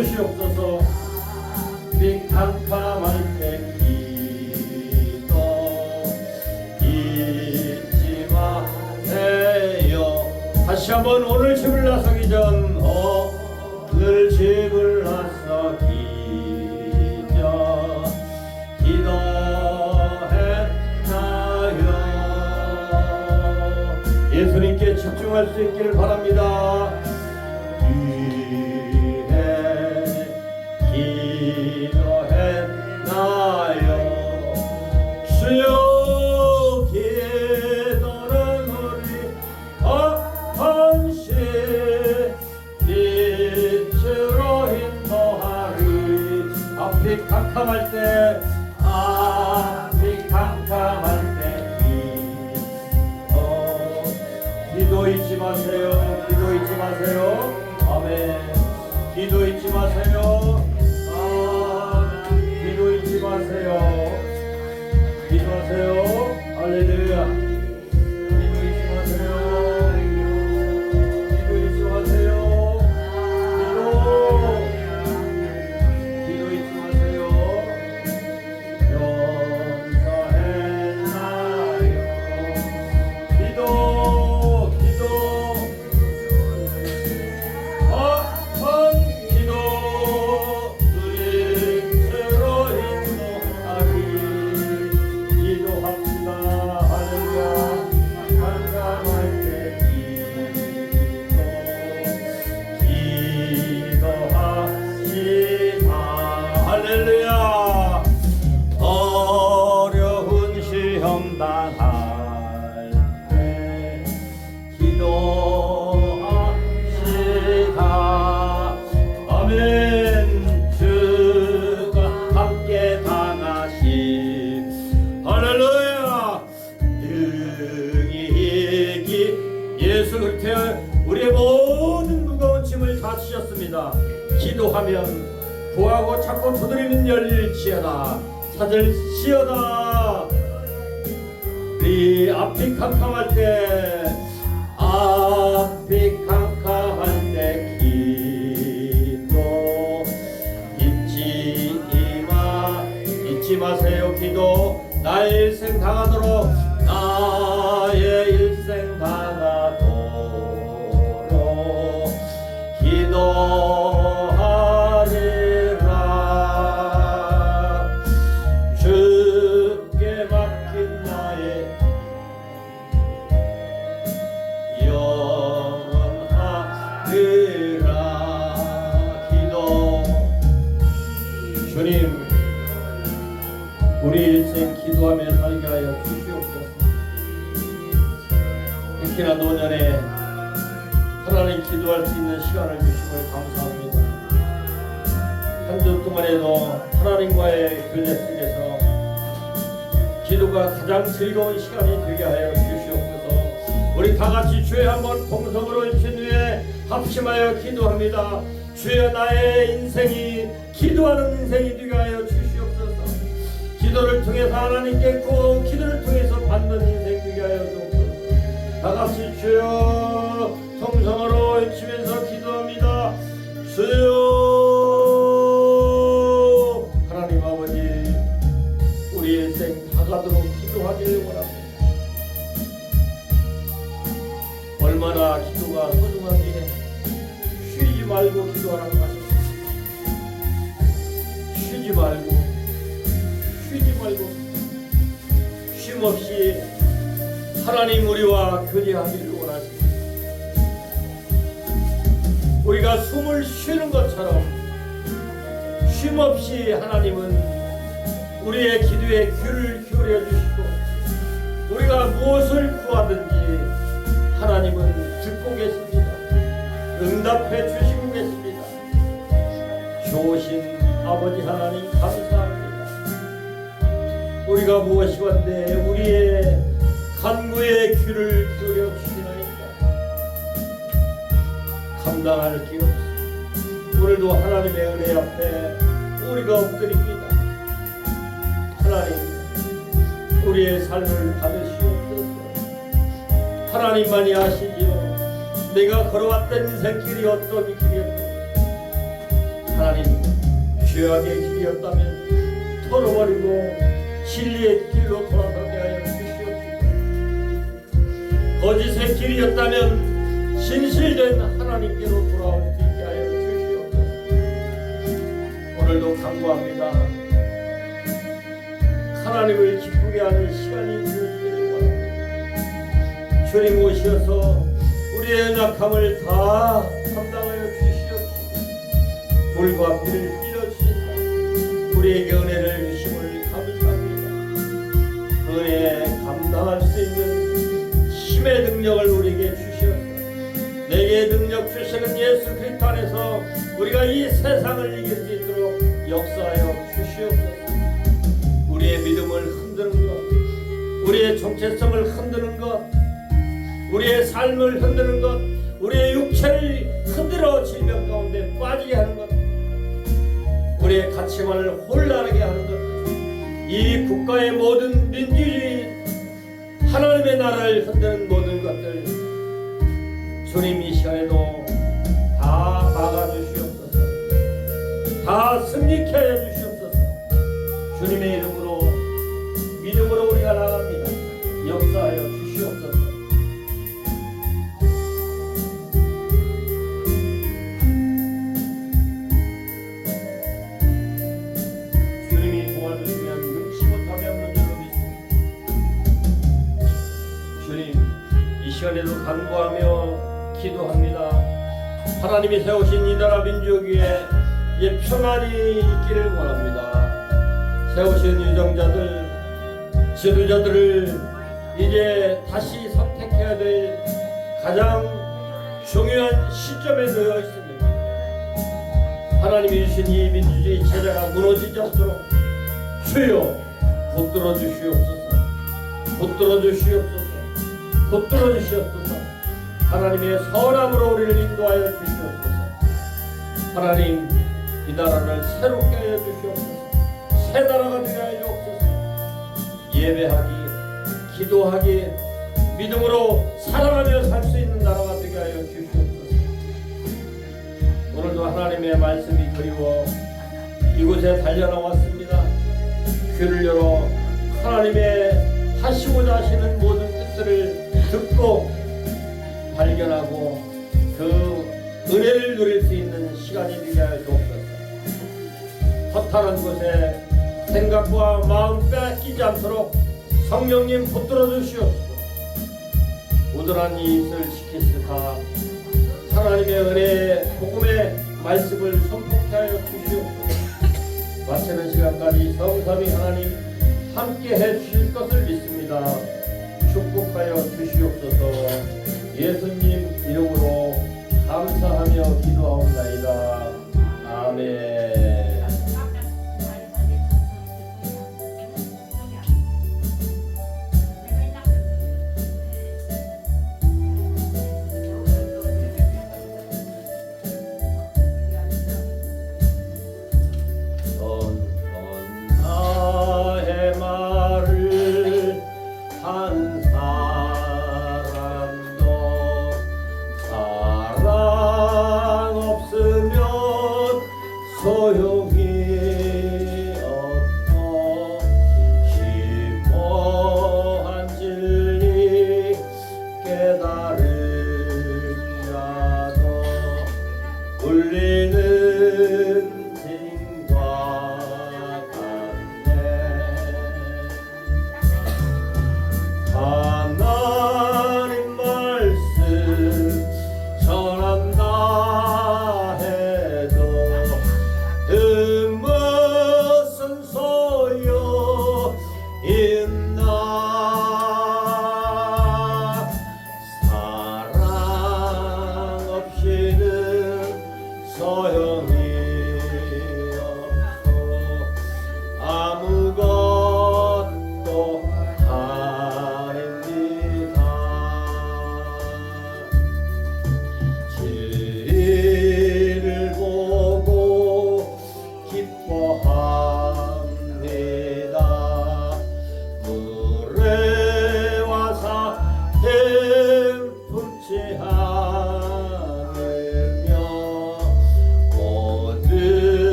주시옵소서 빛 캄캄할 때 기도 잊지 마세요. 다시 한번 오늘 집을 나서기 전 오늘 집을 나서기 전 기도했나요? 예수님께 집중할 수 있기를 바랍니다 캄캄할 때 앞이 캄캄할 때 기도 기도 잊지 마세요. 기도 잊지 마세요. 아멘. 기도 잊지 마세요. 아 기도 잊지 마세요. 기도하세요. 기도하면 구하고 찾고 두드리는 열릴지어다. 찾을지어다. 우리 앞이 캄캄할 때 앞이 캄캄할 때 기도. 잊지 마 잊지 마세요 기도. 나의 일생 당하도록 기도가 가장 즐거운 시간이 되게 하여 주시옵소서. 우리 다 같이 주에 한번 동성으로 일친 후에 합심하여 기도합니다. 주여 나의 인생이 기도하는 인생이 되게 하여 주시옵소서. 기도를 통해서 하나님께 그 기도를 통해서 받는 인생 되게 하여 주옵소서 다 같이 주여 성성으로 외치면서 기도합니다 주여 얼마나 기도가 소중한지 쉬지 말고 기도하라고 하셨습니다 쉬지 말고 쉬지 말고 쉼 없이 하나님 우리와 교제하기를 원하십니다. 우리가 숨을 쉬는 것처럼 쉼 없이 하나님은 우리의 기도에 귀를 기울여 주시고 우리가 무엇을 구하든지 하나님은 듣고 계십니다. 응답해 주시고 계십니다. 좋으신 아버지 하나님 감사합니다. 우리가 무엇이건데 우리의 간구에 귀를 기울여 주시나이까 감당할 길 없어 오늘도 하나님의 은혜 앞에 우리가 엎드립니다 하나님 우리의 삶을 받으시옵소서 하나님만이 아시지요 내가 걸어왔던 인생길이 어떤 길이었는지 하나님 죄악의 길이었다면 털어버리고 진리의 길로 돌아서게 하여 주시옵소서. 거짓의 길이었다면 진실된 하나님께로 돌아올 수 있게 하여 주시옵소서. 오늘도 강구합니다. 하나님을 기쁘게 하는 시간이 주님 오셔서 우리의 연약함을 다 감당하여 주시옵소서 물과 비를 빌어주시사 우리에게 은혜를 주심을 감사합니다. 그 은혜 감당할 수 있는 힘의 능력을 우리에게 주시옵소서. 내게 능력 주시는 예수 그리스도 안에서 우리가 이 세상을 이길 수 있도록 역사하여 주시옵소서. 우리의 믿음을 흔드는 것, 우리의 정체성을 흔드는 것, 우리의 삶을 흔드는 것, 우리의 육체를 흔들어 질병 가운데 빠지게 하는 것, 우리의 가치관을 혼란하게 하는 것, 이 국가의 모든 민주주의, 하나님의 나라를 흔드는 모든 것들, 주님 이 시간에도 다 막아주시옵소서, 다 승리케 하여 주시옵소서, 주님의 이름으로 믿음으로 우리가 나갑니다. 역사하여 주시옵소서. 시간에도 간구하며 기도합니다. 하나님이 세우신 이 나라 민족 위에 이제 평안이 있기를 원합니다. 세우신 유정자들, 지도자들을 이제 다시 선택해야 될 가장 중요한 시점에 놓여 있습니다. 하나님이 주신 이 민주주의 체제가 무너지지 않도록 주여 붙들어 주시옵소서 붙들어 주시옵소서 붙들어 주시옵소서. 하나님의 선함으로 우리를 인도하여 주시옵소서. 하나님 이 나라를 새롭게 하여 주시옵소서. 새 나라가 되게 하여 주옵소서. 예배하기 기도하기 믿음으로 살아가며 살 수 있는 나라가 되게 하여 주시옵소서. 오늘도 하나님의 말씀이 그리워 이곳에 달려나왔습니다. 귀를 열어 하나님의 하시고자 하시는 모든 뜻들을 듣고 발견하고 그 은혜를 누릴 수 있는 시간이 되게 하여 주옵소서. 허탄한 곳에 생각과 마음 빼앗기지 않도록 성령님 붙들어 주시옵소서. 우둔한 이 입을 지키시다 하나님의 은혜 복음의 말씀을 선포케 하여 주시옵소서 마치는 시간까지 성삼위 하나님 함께 해 주실 것을 믿습니다 축복하여 주시옵소서. 예수님 이름으로 감사하며 기도하옵나이다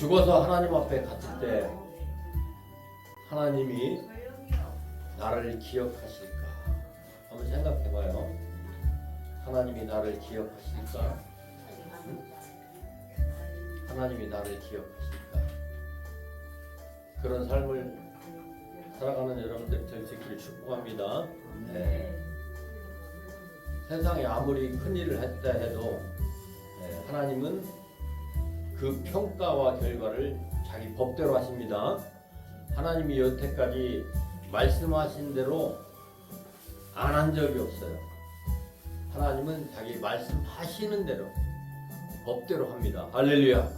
죽어서 하나님 앞에 갔을 때 하나님이 나를 기억하실까? 한번 생각해봐요. 하나님이 나를 기억하실까? 하나님이 나를 기억하실까? 그런 삶을 살아가는 여러분들 되시기를 축복합니다. 네. 세상에 아무리 큰 일을 했다 해도 네, 하나님은 그 평가와 결과를 자기 법대로 하십니다. 하나님이 여태까지 말씀하신 대로 안 한 적이 없어요. 하나님은 자기 말씀하시는 대로 법대로 합니다. 할렐루야.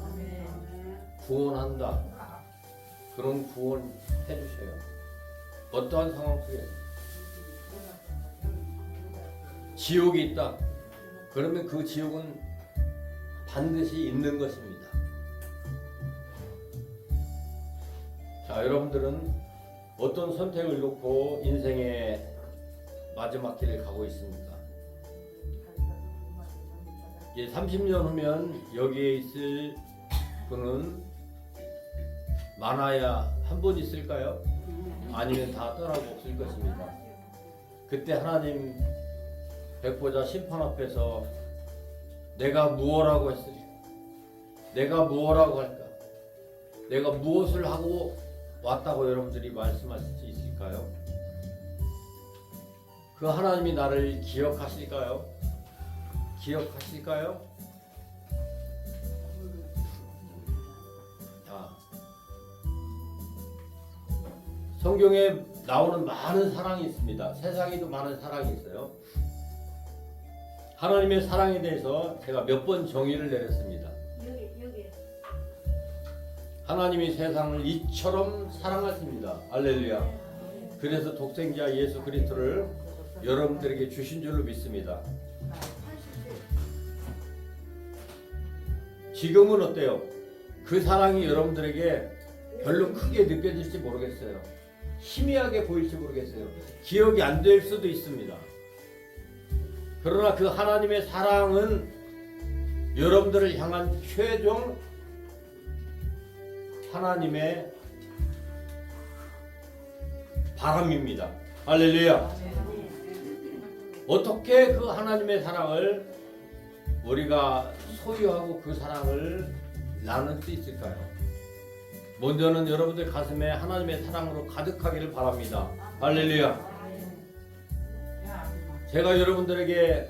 구원한다. 그런 구원 해주세요. 어떠한 상황 속에 지옥이 있다. 그러면 그 지옥은 반드시 있는 것입니다. 자, 여러분들은 어떤 선택을 놓고 인생의 마지막 길을 가고 있습니까? 이제 30년 후면 여기에 있을 분은 많아야 한 분 있을까요? 아니면 다 떠나고 없을 것입니다. 그때 하나님 백보자 심판 앞에서 내가 무엇라고 했으리? 내가 무엇라고 할까? 내가 무엇을 하고 왔다고 여러분들이 말씀하실 수 있을까요? 그 하나님이 나를 기억하실까요? 기억하실까요? 자, 성경에 나오는 많은 사랑이 있습니다. 세상에도 많은 사랑이 있어요. 하나님의 사랑에 대해서 제가 몇 번 정의를 내렸습니다. 하나님이 세상을 이처럼 사랑하십니다. 알렐루야. 그래서 독생자 예수 그리스도를 여러분들에게 주신 줄로 믿습니다. 지금은 어때요? 그 사랑이 여러분들에게 별로 크게 느껴질지 모르겠어요. 희미하게 보일지 모르겠어요. 기억이 안 될 수도 있습니다. 그러나 그 하나님의 사랑은 여러분들을 향한 최종 하나님의 바람입니다. 할렐루야. 어떻게 그 하나님의 사랑을 우리가 소유하고 그 사랑을 나눌 수 있을까요? 먼저는 여러분들 가슴에 하나님의 사랑으로 가득하기를 바랍니다. 할렐루야. 제가 여러분들에게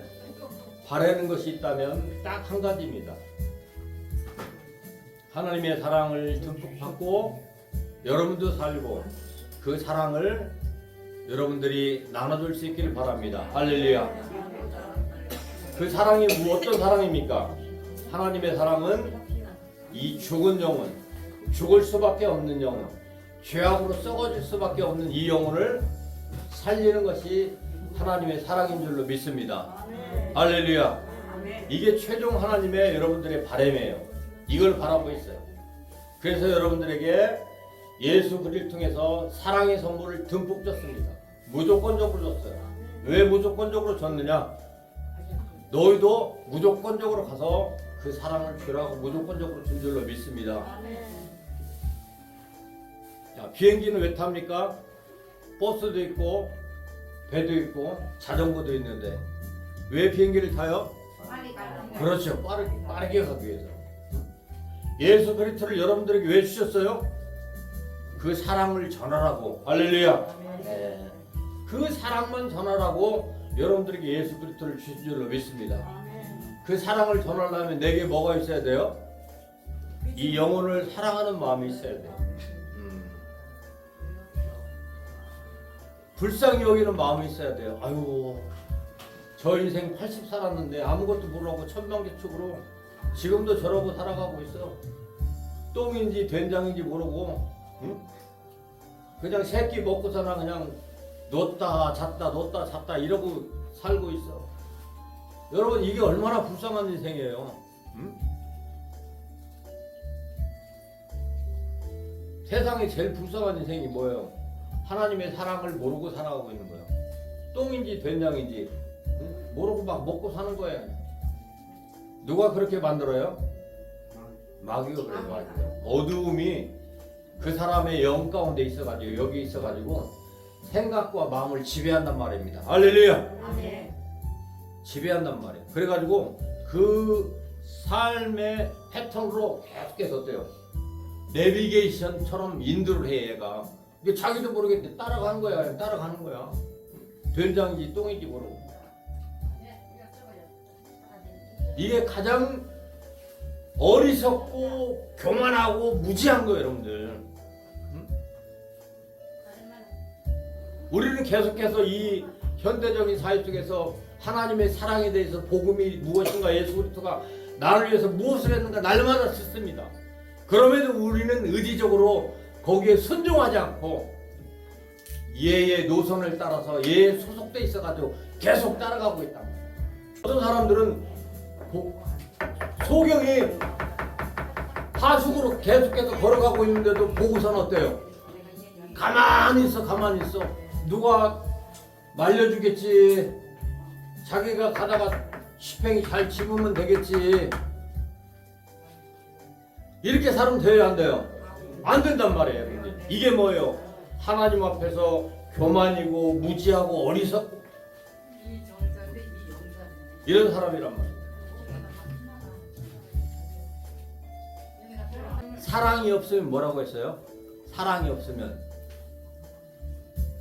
바라는 것이 있다면 딱 한 가지입니다. 하나님의 사랑을 듬뿍 받고 여러분도 살고 그 사랑을 여러분들이 나눠줄 수 있기를 바랍니다. 할렐루야. 그 사랑이 뭐 어떤 사랑입니까? 하나님의 사랑은 이 죽은 영혼, 죽을 수밖에 없는 영혼, 죄악으로 썩어질 수밖에 없는 이 영혼을 살리는 것이 하나님의 사랑인 줄로 믿습니다. 할렐루야. 이게 최종 하나님의 여러분들의 바램이에요. 이걸 바라고 있어요. 그래서 여러분들에게 예수 그리스도를 통해서 사랑의 선물을 듬뿍 줬습니다. 무조건적으로 줬어요. 왜 무조건적으로 줬느냐? 너희도 무조건적으로 가서 그 사랑을 주라고 무조건적으로 준 줄로 믿습니다. 자, 비행기는 왜 탑니까? 버스도 있고 배도 있고 자전거도 있는데 왜 비행기를 타요? 빨리 가라. 그렇죠. 빠르, 빠르게 가기 위해서. 예수 그리스도를 여러분들에게 왜 주셨어요? 그 사랑을 전하라고. 할렐루야. 네. 그 사랑만 전하라고 여러분들에게 예수 그리스도를 주신 줄로 믿습니다. 그 사랑을 전하려면 내게 뭐가 있어야 돼요? 이 영혼을 사랑하는 마음이 있어야 돼요. 불쌍히 여기는 마음이 있어야 돼요. 아유, 저 인생 80 살았는데 아무것도 모르고 천방지축으로 지금도 저러고 살아가고 있어. 똥인지 된장인지 모르고, 응? 그냥 새끼 먹고서나 그냥 놨다 잤다 놨다 잤다 이러고 살고 있어. 여러분 이게 얼마나 불쌍한 인생이에요. 응? 세상에 제일 불쌍한 인생이 뭐예요? 하나님의 사랑을 모르고 살아가고 있는 거예요. 똥인지 된장인지 응? 모르고 막 먹고 사는 거예요. 누가 그렇게 만들어요? 마귀가 그래 만들어요. 어두움이 그 사람의 영 가운데 있어가지고 여기 있어가지고 생각과 마음을 지배한단 말입니다. 할렐루야. 지배한단 말이에요. 그래가지고 그 삶의 패턴으로 계속해서 어때요? 내비게이션처럼 인도를 해 얘가. 이게 자기도 모르겠는데 따라가는 거야. 따라가는 거야. 된장인지 똥인지 모르고. 이게 가장 어리석고 교만하고 무지한 거예요, 여러분들. 응? 우리는 계속해서 이 현대적인 사회 속에서 하나님의 사랑에 대해서 복음이 무엇인가 예수 그리스도가 나를 위해서 무엇을 했는가 날마다 듣습니다. 그럼에도 우리는 의지적으로 거기에 순종하지 않고 얘의 노선을 따라서 얘에 소속돼 있어가지고 계속 따라가고 있다. 어떤 사람들은 고- 소경이 하숙으로 계속해서 걸어가고 있는데도 보고서는 어때요? 가만히 있어, 가만히 있어. 누가 말려주겠지. 자기가 가다가 시팽이 잘 집으면 되겠지. 이렇게 살면 돼요, 안 돼요? 안 된단 말이에요. 이게 뭐예요? 하나님 앞에서 교만이고 무지하고 어리석고 이런 사람이란 말이에요. 사랑이 없으면 뭐라고 했어요? 사랑이 없으면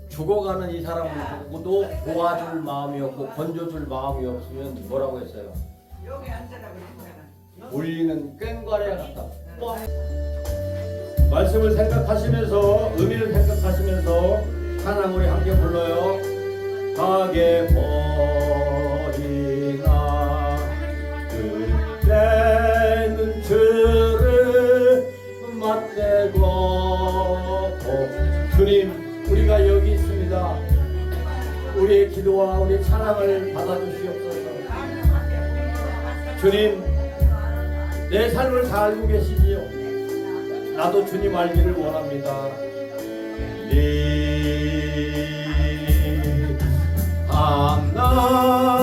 죽어가는 이 사람을 보고도 도와줄 마음이 없고 건져줄 마음이 없으면 뭐라고 했어요? 여기 앉으라고 했잖아. 울리는 꽹과리와 같다. 뭐? 말씀을 생각하시면서 의미를 생각하시면서 찬양 우리 함께 불러요. 가게 버리나 그때는 주를 맞대고 주님 우리가 여기 있습니다. 우리의 기도와 우리의 찬양을 받아주시옵소서. 주님 내 삶을 다 알고 계시지요. 나도 주님 알기를 원합니다. 네 하나